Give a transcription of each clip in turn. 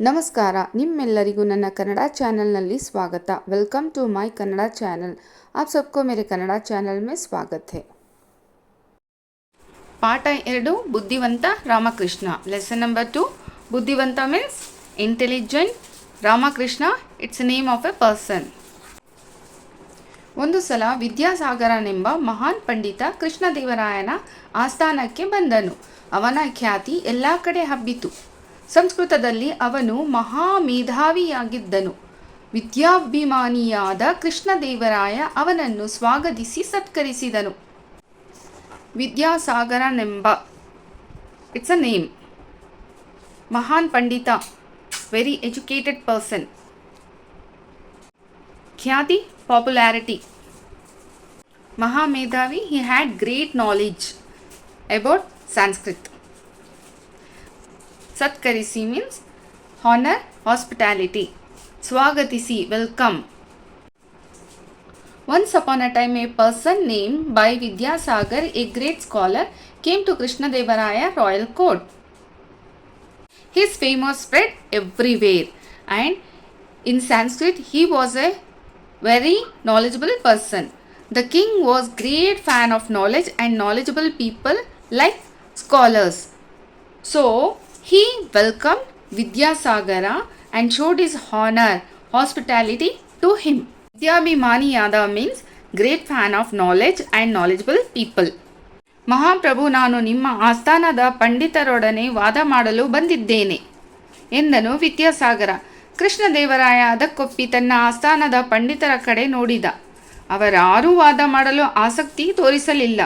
ನಮಸ್ಕಾರ ನಿಮ್ಮೆಲ್ಲರಿಗೂ ನನ್ನ ಕನ್ನಡ ಚಾನಲ್ನಲ್ಲಿ ಸ್ವಾಗತ welcome to my Kannada channel आप सबको मेरे ಕನ್ನಡ ಚಾನಲ್ में ಸ್ವಾಗತ है ಪಾಠ ಎರಡು ಬುದ್ಧಿವಂತ ರಾಮಕೃಷ್ಣ ಲೆಸನ್ ನಂಬರ್ ಟು ಬುದ್ಧಿವಂತ means intelligent Ramakrishna it's name of a person ಒಂದು ಸಲ ವಿದ್ಯಾಸಾಗರನೆಂಬ ಮಹಾನ್ ಪಂಡಿತ ಕೃಷ್ಣದೇವರಾಯನ ಆಸ್ಥಾನಕ್ಕೆ ಬಂದನು ಅವನ ಖ್ಯಾತಿ ಎಲ್ಲ ಕಡೆ ಹಬ್ಬಿತು ಸಂಸ್ಕೃತದಲ್ಲಿ ಅವನು ಮಹಾಮೇಧಾವಿಯಾಗಿದ್ದನು. ವಿದ್ಯಾಭಿಮಾನಿಯಾದ ಕೃಷ್ಣದೇವರಾಯ ಅವನನ್ನು ಸ್ವಾಗತಿಸಿ ಸತ್ಕರಿಸಿದನು. ವಿದ್ಯಾಸಾಗರನೆಂಬ ಇಟ್ಸ್ ಅ ನೇಮ್ ಮಹಾನ್ ಪಂಡಿತ ವೆರಿ ಎಜುಕೇಟೆಡ್ ಪರ್ಸನ್ ಖ್ಯಾತಿ popularity ಮಹಾಮೇಧಾವಿ he had great knowledge about about Satkarishi means honor, hospitality. Swagatisi, welcome. Once upon a time, a person named Bhai Vidyasagar, a great scholar, came to Krishna Devaraya royal court. His fame was spread everywhere, and in Sanskrit, he was a very knowledgeable person. The king was great fan of knowledge and knowledgeable people like scholars. So, he welcomed Vidyasagara and showed his honor, hospitality to him. Vidyabhimaniyada means great fan of knowledge and knowledgeable people. ಮಹಾಪ್ರಭು ನಾನು ನಿಮ್ಮ ಆಸ್ಥಾನದ ಪಂಡಿತರೊಡನೆ ವಾದ ಮಾಡಲು ಬಂದಿದ್ದೇನೆ ಎಂದನು ವಿದ್ಯಾಸಾಗರ ಕೃಷ್ಣದೇವರಾಯ ಅದಕ್ಕೊಪ್ಪಿ ತನ್ನ ಆಸ್ಥಾನದ ಪಂಡಿತರ ಕಡೆ ನೋಡಿದ ಅವರಾರೂ ವಾದ ಮಾಡಲು ಆಸಕ್ತಿ ತೋರಿಸಲಿಲ್ಲ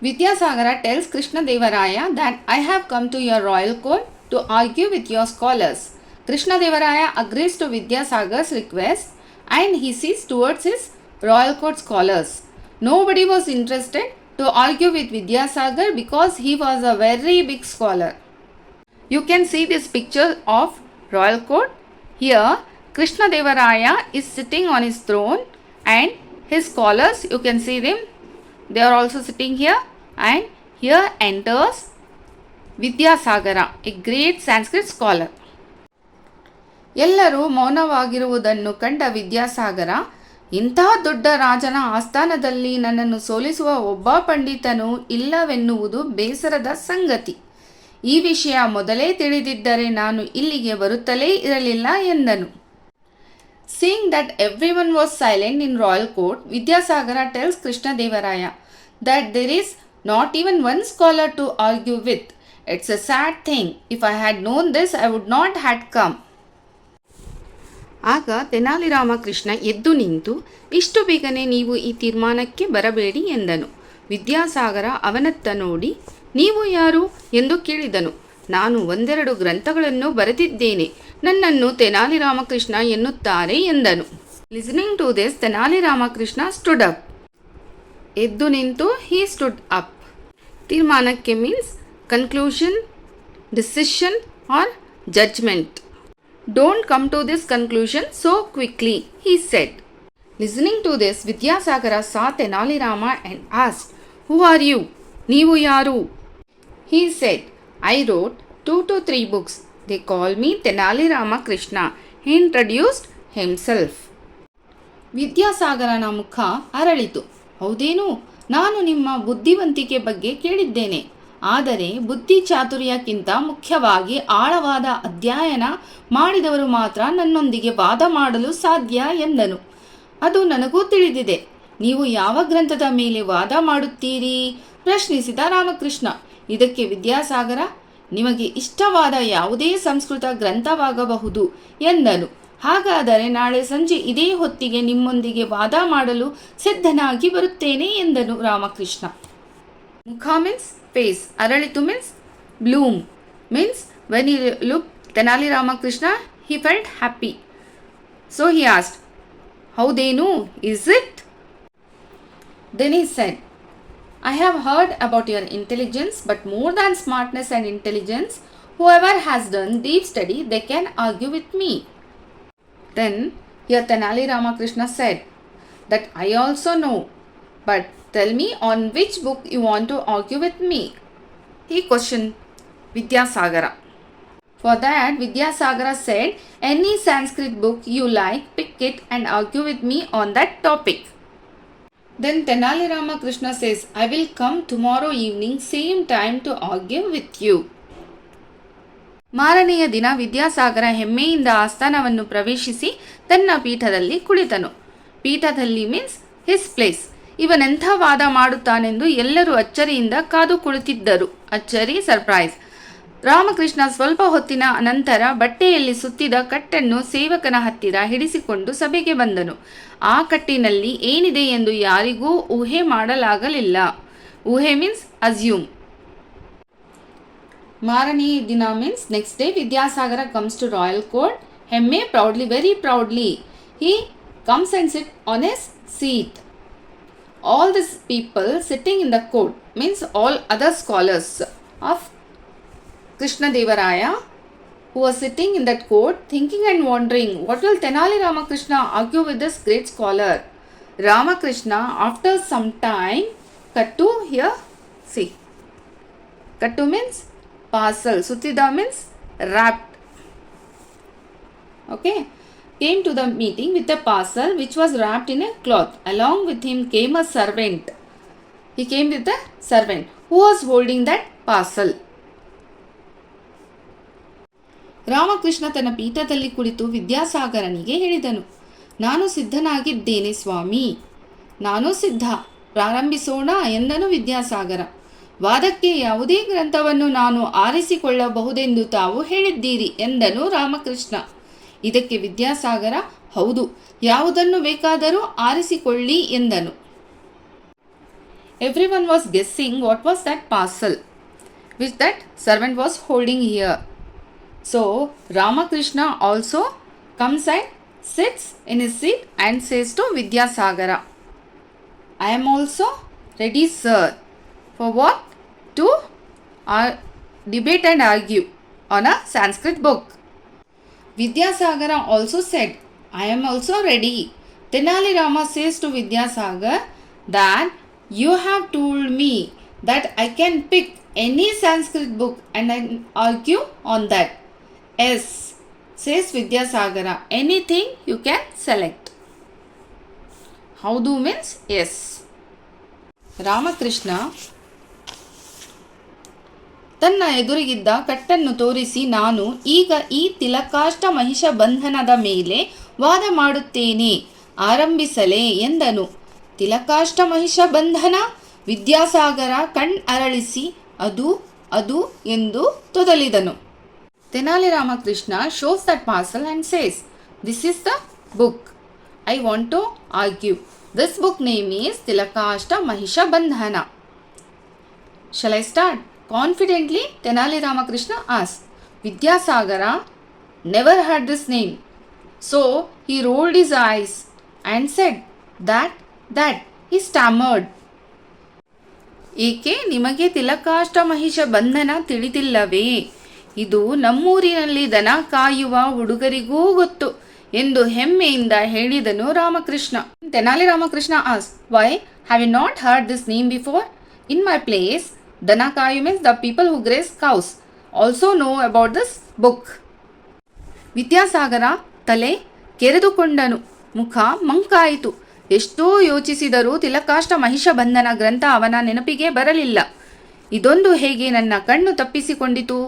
Vidyasagara tells Krishna Devaraya that I have come to your royal court to argue with your scholars. Krishna Devaraya agrees to Vidyasagar's request and he sees towards his royal court scholars. Nobody was interested to argue with Vidyasagar because he was a very big scholar. You can see this picture of royal court. Here Krishna Devaraya is sitting on his throne and his scholars you can see them they are also sitting here. And here enters Vidyasagara, a great Sanskrit scholar. ಎಲ್ಲರೂ ಮೌನವಾಗಿರುವುದನ್ನು ಕಂಡ ವಿದ್ಯಾಸಾಗರ ಇಂತಹ ದೊಡ್ಡ ರಾಜನ ಆಸ್ಥಾನದಲ್ಲಿ ನನ್ನನ್ನು ಸೋಲಿಸುವ ಒಬ್ಬ ಪಂಡಿತನು ಇಲ್ಲವೆನ್ನುವುದು ಬೇಸರದ ಸಂಗತಿ. ಈ ವಿಷಯ ಮೊದಲೇ ತಿಳಿದಿದ್ದರೆ ನಾನು ಇಲ್ಲಿಗೆ ಬರುತ್ತಲೇ ಇರಲಿಲ್ಲ ಎಂದನು. Seeing that every one was silent in royal court Vidyasagara tells Krishnadevaraya that there is not even one scholar to argue with it's a sad thing if I had known this I would not had come ಆಗ ತೆನಾಲಿ ರಾಮಕೃಷ್ಣ ಎದ್ದು ನಿಂತು, ಇಷ್ಟು ಬೇಗನೆ ನೀವು ಈ ತೀರ್ಮಾನಕ್ಕೆ ಬರಬೇಡಿ ಎಂದನು. ವಿದ್ಯಾಸಾಗರ ಅವನತ್ತ ನೋಡಿ, ನೀವು ಯಾರು ಎಂದು ಕೇಳಿದನು. ನಾನು ಒಂದೆರಡು ಗ್ರಂಥಗಳನ್ನು ಬರೆದಿದ್ದೇನೆ. ನನ್ನನ್ನು ತೆನಾಲಿ ರಾಮಕೃಷ್ಣ ಎನ್ನುತ್ತಾರೆ ಎಂದನು listening to this Tenali Ramakrishna stood up ಎದ್ದು ನಿಂತು ಹೀ ಸ್ಟುಡ್ ಅಪ್ ತೀರ್ಮಾನಕ್ಕೆ means conclusion decision or judgement Don't come to this conclusion so quickly, he said. Listening to this, Vidyasagara saw Tenali Rama and asked, Who are you? Neevu yaru? He said, I wrote two to three books. They call me Tenali Ramakrishna. He introduced himself. ವಿದ್ಯಾಸಾಗರನ ಮುಖ ಅರಳಿತು. ಹೌದೇನು? ನಾನು ನಿಮ್ಮ ಬುದ್ಧಿವಂತಿಕೆ ಬಗ್ಗೆ ಕೇಳಿದ್ದೇನೆ. ಆದರೆ ಬುದ್ಧಿ ಚಾತುರ್ಯಕ್ಕಿಂತ ಮುಖ್ಯವಾಗಿ ಆಳವಾದ ಅಧ್ಯಯನ ಮಾಡಿದವರು ಮಾತ್ರ ನನ್ನೊಂದಿಗೆ ವಾದ ಮಾಡಲು ಸಾಧ್ಯ ಎಂದನು. ಅದು ನನಗೂ ತಿಳಿದಿದೆ. ನೀವು ಯಾವ ಗ್ರಂಥದ ಮೇಲೆ ವಾದ ಮಾಡುತ್ತೀರಿ? ಪ್ರಶ್ನಿಸಿದ ರಾಮಕೃಷ್ಣ. ಇದಕ್ಕೆ ವಿದ್ಯಾಸಾಗರ ನಿಮಗೆ ಇಷ್ಟವಾದ ಯಾವುದೇ ಸಂಸ್ಕೃತ ಗ್ರಂಥವಾಗಬಹುದು ಎಂದನು. ಹಾಗಾದರೆ ನಾಳೆ ಸಂಜೆ ಇದೇ ಹೊತ್ತಿಗೆ ನಿಮ್ಮೊಂದಿಗೆ ವಾದ ಮಾಡಲು ಸಿದ್ಧನಾಗಿ ಬರುತ್ತೇನೆ ಎಂದನು ರಾಮಕೃಷ್ಣ. ಮುಖ means face ಅರಳಿತು means bloom. Means when you look Tenali Ramakrishna, he felt happy. So he asked, ಹೌದೇನು, is it? Then he said I have heard about your intelligence, but more than smartness and intelligence, whoever has done deep study, they can argue with me. Then, here Tenali Ramakrishna said, That I also know, but tell me on which book you want to argue with me. He questioned Vidyasagara. For that, Vidyasagara said, Any Sanskrit book you like, pick it and argue with me on that topic. Then Tenali Ramakrishna says, I will come tomorrow evening, same time to argue with you. ಮಾರನೆಯ ದಿನ ವಿದ್ಯಾಸಾಗರ ಹೆಮ್ಮೆಯಿಂದ ಆಸ್ಥಾನವನ್ನು ಪ್ರವೇಶಿಸಿ ತನ್ನ ಪೀಠದಲ್ಲಿ ಕುಳಿತನು. ಪೀಠದಲ್ಲಿ means his place ಇವನೆಂಥ ವಾದ ಮಾಡುತ್ತಾನೆಂದು ಎಲ್ಲರೂ ಅಚ್ಚರಿಯಿಂದ ಕಾದು ಕುಳಿತಿದ್ದರು. ಅಚ್ಚರಿ ಸರ್ಪ್ರೈಸ್ ರಾಮಕೃಷ್ಣ ಸ್ವಲ್ಪ ಹೊತ್ತಿನ ನಂತರ ಬಟ್ಟೆಯಲ್ಲಿ ಸುತ್ತಿದ ಕಟ್ಟನ್ನು ಸೇವಕನ ಹತ್ತಿರ ಹಿಡಿಸಿಕೊಂಡು ಸಭೆಗೆ ಬಂದನು. ಆ ಕಟ್ಟಿನಲ್ಲಿ ಏನಿದೆ ಎಂದು ಯಾರಿಗೂ ಊಹೆ ಮಾಡಲಾಗಲಿಲ್ಲ. ಊಹೆ ಮೀನ್ಸ್ ಅಸ್ಯೂಮ್. ಮಾರನೇ ದಿನ means next day Vidyasagara comes to royal court. ಹೆಮ್ಮೆ, proudly, very proudly. He comes and sit on his seat all this people sitting in the court means all other scholars of Krishna Devaraya who was sitting in that court thinking and wondering what will Tenali Ramakrishna argue with this great scholar. Ramakrishna after some time to here see Kattu means parcel. Sutida means wrapped. Okay. Came to the meeting with a parcel which was wrapped in a cloth. Along with him came a servant. He came with a servant who was holding that parcel. Ramakrishna ತನ್ನ ಪೀಠದಲ್ಲಿ ಕುಳಿತು ವಿದ್ಯಾಸಾಗರನಿಗೆ ಹೇಳಿದನು, ನಾನು ಸಿದ್ಧನಾಗಿದ್ದೇನೆ ಸ್ವಾಮಿ. ನಾನು ಸಿದ್ಧ. ಪ್ರಾರಂಭಿಸೋಣ ಎಂದನು ವಿದ್ಯಾಸಾಗರ. ವಾದಕ್ಕೆ ಯಾವುದೇ ಗ್ರಂಥವನ್ನು ನಾನು ಆರಿಸಿಕೊಳ್ಳಬಹುದೆಂದು ತಾವು ಹೇಳಿದ್ದೀರಿ ಎಂದನು ರಾಮಕೃಷ್ಣ. ಇದಕ್ಕೆ ವಿದ್ಯಾಸಾಗರ, ಹೌದು, ಯಾವುದನ್ನು ಬೇಕಾದರೂ ಆರಿಸಿಕೊಳ್ಳಿ ಎಂದನು. Every was guessing what was that parcel which that servant was holding here So Ramakrishna also comes and sits in his seat and says to Vidyasagara, I am also ready, sir. For what? To ar- debate and argue on a Sanskrit book. Vidyasagara also said, I am also ready. Tenali Rama says to Vidyasagar that you have told me that I can pick any Sanskrit book and I argue on that. Yes, says Vidyasagara anything you can select ಹೌದು means yes Ramakrishna ತನ್ನ ಎದುರಿಗಿದ್ದ ಕಟ್ಟನ್ನು ತೋರಿಸಿ ನಾನು ಈಗ ಈ ತಿಲಕಾಷ್ಟ ಮಹಿಷ ಬಂಧನದ ಮೇಲೆ ವಾದ ಮಾಡುತ್ತೇನೆ. ಆರಂಭಿಸಲೇ ಎಂದನು. ತಿಲಕಾಷ್ಟ ಮಹಿಷ ಬಂಧನ ವಿದ್ಯಾಸಾಗರ ಕಣ್ ಅರಳಿಸಿ ಅದು ಅದು ಎಂದು ತೊದಲಿದನು. Tenali Ramakrishna shows that parcel and says, This is the book. I want to argue. This book name is Tilakashta Mahisha Bandhana. Shall I start? Confidently, Tenali Ramakrishna asks. Vidyasagara never heard this name. So he rolled his eyes and said, That, that, he stammered. ಏಕೆ ನಿಮಗೆ ತಿಲಕಾಷ್ಟ ಮಹಿಷ ಬಂಧನ ತಿಳಿದಿಲ್ಲವೇ ಇದು ನಮ್ಮೂರಿನಲ್ಲಿ ದನ ಕಾಯುವ ಹುಡುಗರಿಗೂ ಗೊತ್ತು ಎಂದು ಹೆಮ್ಮೆಯಿಂದ ಹೇಳಿದನು Ramakrishna. Tenali Ramakrishna as why have you not heard this name before in my place ದನ ಕಾಯು means the people who graze cows also know about this book Vidyasagara ತಲೆ ಕೆರೆದುಕೊಂಡನು. ಮುಖ ಮಂಕಾಯಿತು. ಎಷ್ಟೋ ಯೋಚಿಸಿದರೂ ತಿಲಕಾಷ್ಟ ಮಹಿಷ ಬಂಧನ ಗ್ರಂಥ ಅವನ ನೆನಪಿಗೆ ಬರಲಿಲ್ಲ. ಇದೊಂದು ಹೇಗೆ ನನ್ನ ಕಣ್ಣು ತಪ್ಪಿಸಿಕೊಂಡಿತು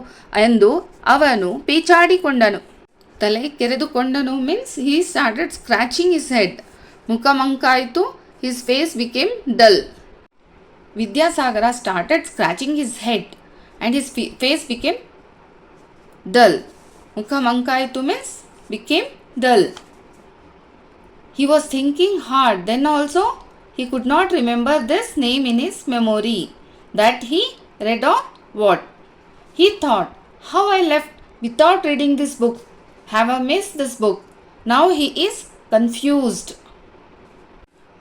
ಎಂದು ಅವನು ಪೇಚಾಡಿಕೊಂಡನು. ತಲೆ ಕೆರೆದುಕೊಂಡನು. Means he started scratching his head ಮುಖ ಮಂಕಾಯಿತು. His face became dull Vidyasagara started scratching his head and his face became dull ಮುಖ ಮಂಕಾಯಿತು. Means became dull he was thinking hard then also he could not remember this name in his memory. That he read or what? He thought, How I left without reading this book. Have I missed this book? Now he is confused.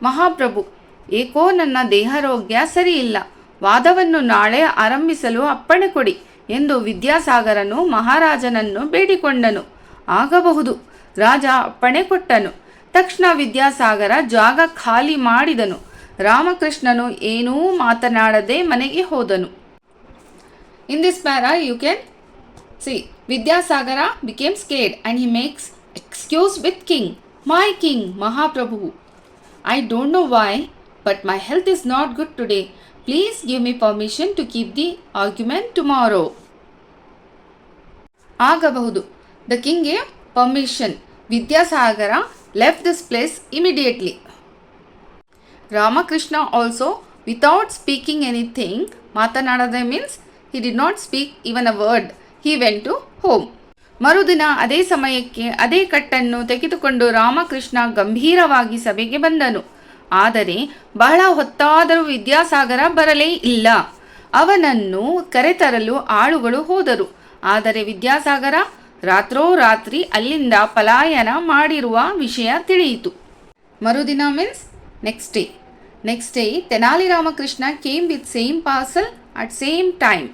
ಮಹಾಪ್ರಭು ಏಕೋ ನನ್ನ ದೇಹಾರೋಗ್ಯ ಸರಿಯಿಲ್ಲ ವಾದವನ್ನು ನಾಳೆ ಆರಂಭಿಸಲು ಅಪ್ಪಣೆ ಕೊಡಿ ಎಂದು ವಿದ್ಯಾಸಾಗರನು ಮಹಾರಾಜನನ್ನು ಬೇಡಿಕೊಂಡನು ಆಗಬಹುದು ರಾಜ ಅಪ್ಪಣೆ ಕೊಟ್ಟನು ತಕ್ಷಣ ವಿದ್ಯಾಸಾಗರ ಜಾಗ ಖಾಲಿ ಮಾಡಿದನು ರಾಮಕೃಷ್ಣನು ಏನೂ ಮಾತನಾಡದೆ ಮನೆಗೆ ಹೋದನು. In this para you can see Vidyasagara became scared and he makes excuse with king my king ಮಹಾಪ್ರಭು I don't know why but my health is not good today please give me permission to keep the argument tomorrow ಆಗಬಹುದು. The king a permission Vidyasagara left this place immediately Ramakrishna also without speaking anything ಮಾತನಾಡದೆ means he did not speak even a word he went to home ಮರುದಿನ ಅದೇ ಸಮಯಕ್ಕೆ ಅದೇ ಕಟ್ಟನ್ನು ತೆಗೆದುಕೊಂಡು ರಾಮಕೃಷ್ಣ ಗಂಭೀರವಾಗಿ ಸಭೆಗೆ ಬಂದನು. ಆದರೆ, ಬಹಳ ಹೊತ್ತಾದರೂ ವಿದ್ಯಾಸಾಗರ ಬರಲೇ ಇಲ್ಲ. ಅವನನ್ನು ಕರೆತರಲು ಆಳುಗಳು ಹೋದರು. ಆದರೆ ವಿದ್ಯಾಸಾಗರ ರಾತ್ರೋರಾತ್ರಿ ಅಲ್ಲಿಂದ ಪಲಾಯನ ಮಾಡಿರುವ ವಿಷಯ ತಿಳಿಯಿತು. ಮರುದಿನ means next day. Next day, Tenali Ramakrishna came with same parcel at same time.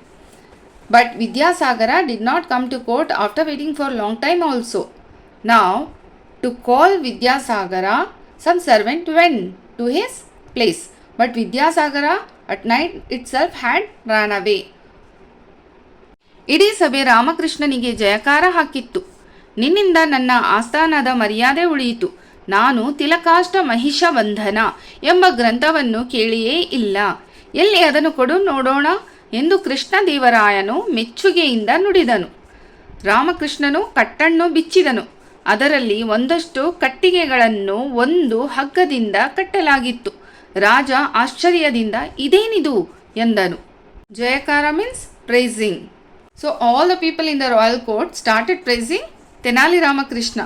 But Vidyasagara did not come to court after waiting for long time also. Now, to call Vidyasagara, some servant went to his place. But Vidyasagara at night itself had run away. ಇಡೀ ಸಭೆ ರಾಮಕೃಷ್ಣನಿಗೆ ಜಯಕಾರ ಹಾಕಿತ್ತು ನಿನ್ನಿಂದ ನನ್ನ ಆಸ್ಥಾನದ ಮರ್ಯಾದೆ ಉಳಿಯಿತು ನಾನು ತಿಲಕಾಷ್ಟ ಮಹಿಷ ಬಂಧನ ಎಂಬ ಗ್ರಂಥವನ್ನು ಕೇಳಿಯೇ ಇಲ್ಲ. ಎಲ್ಲಿ ಅದನ್ನು ಕೊಡು ನೋಡೋಣ ಎಂದು ಕೃಷ್ಣದೇವರಾಯನು ಮೆಚ್ಚುಗೆಯಿಂದ ನುಡಿದನು. ರಾಮಕೃಷ್ಣನು ಕಟ್ಟಣ್ಣು ಬಿಚ್ಚಿದನು. ಅದರಲ್ಲಿ ಒಂದಷ್ಟು ಕಟ್ಟಿಗೆಗಳನ್ನು ಒಂದು ಹಗ್ಗದಿಂದ ಕಟ್ಟಲಾಗಿತ್ತು. ರಾಜ ಆಶ್ಚರ್ಯದಿಂದ, ಇದೇನಿದು? ಎಂದನು. ಜಯಕಾರ means praising so all the people in the royal court started praising Tenali Ramakrishna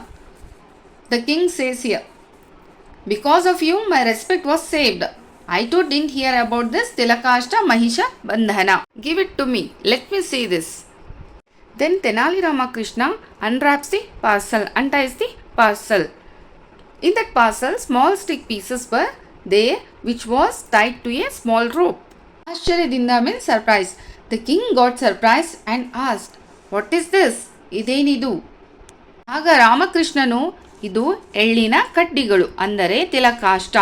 The king says here Because of you, my respect was saved. I too didn't hear about this Tilakashta Mahisha Bandhana. Give it to me. Let me see this. Then Tenali Ramakrishna unwraps the parcel, unties the parcel. In that parcel, small stick pieces were there, which was tied to a small rope. ಆಶ್ಚರ್ಯದಿಂದ mean surprise the king got surprise and asked what is this ಇದೇನಿದು ಆಗ ರಾಮಕೃಷ್ಣನು ಇದು ಎಳ್ಳಿನ ಕಡ್ಡಿಗಳು, ಅಂದರೆ ತಿಲಕಾಷ್ಟ.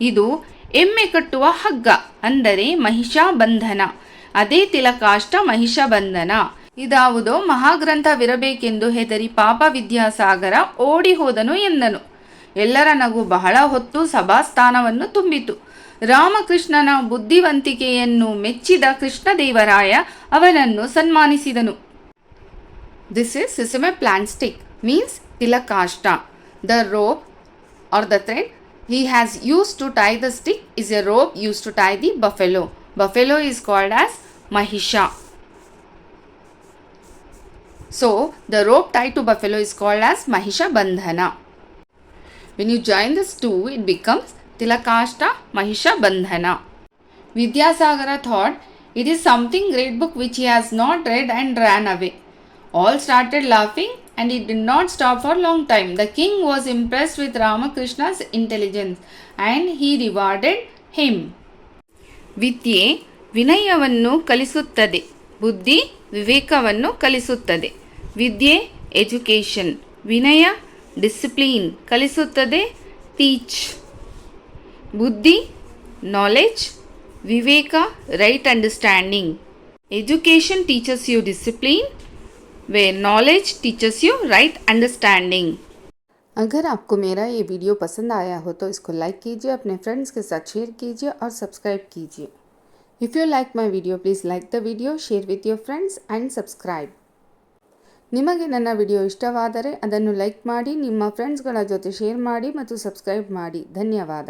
ಇದು ಎಮ್ಮೆ ಕಟ್ಟುವ ಹಗ್ಗ, ಅಂದರೆ ಮಹಿಷಾಬಂಧನ. ಅದೇ ತಿಲಕಾಷ್ಟ ಮಹಿಷಬಂಧನ. ಇದಾವುದೋ ಮಹಾಗ್ರಂಥವಿರಬೇಕೆಂದು ಹೆದರಿ ಪಾಪ ವಿದ್ಯಾಸಾಗರ ಓಡಿ ಹೋದನು ಎಂದನು. ಎಲ್ಲರ ನಗು ಬಹಳ ಹೊತ್ತು ಸಭಾಸ್ಥಾನವನ್ನು ತುಂಬಿತು. ರಾಮಕೃಷ್ಣನ ಬುದ್ಧಿವಂತಿಕೆಯನ್ನು ಮೆಚ್ಚಿದ ಕೃಷ್ಣದೇವರಾಯ ಅವನನ್ನು ಸನ್ಮಾನಿಸಿದನು. This is sesame plant stick means ತಿಲಕಾಷ್ಟ. The rope or the thread he has used to tie the stick is a rope used to tie the buffalo. Buffalo is called as mahisha. So the rope tied to buffalo is called as mahisha bandhana. When you join this two, it becomes tilakashta mahisha bandhana. Vidyasagara thought it is something great book which he has not read and ran away. All started laughing and it did not stop for a long time. The king was impressed with Ramakrishna's intelligence and he rewarded him. ವಿದ್ಯೆ ವಿನಯವನ್ನು ಕಲಿಸುತ್ತದೆ ಬುದ್ಧಿ ವಿವೇಕವನ್ನು ಕಲಿಸುತ್ತದೆ ವಿದ್ಯೆ education ವಿನಯ discipline ಕಲಿಸುತ್ತದೆ teach ಬುದ್ಧಿ knowledge Viveka right understanding education teachers you discipline where knowledge teaches you right understanding. अगर आपको मेरा ये वीडियो पसंद आया हो तो इसको लाइक कीजिए अपने फ्रेंड्स के साथ शेयर कीजिए और सब्सक्राइब कीजिए if you like my video please like the video share with your friends and subscribe ನಿಮಗೆ ನನ್ನ ವಿಡಿಯೋ ಇಷ್ಟವಾದರೆ ಅದನ್ನು ಲೈಕ್ ಮಾಡಿ ನಿಮ್ಮ ಫ್ರೆಂಡ್ಸ್ಗಳ ಜೊತೆ ಶೇರ್ ಮಾಡಿ ಮತ್ತು ಸಬ್ಸ್ಕ್ರೈಬ್ ಮಾಡಿ ಧನ್ಯವಾದ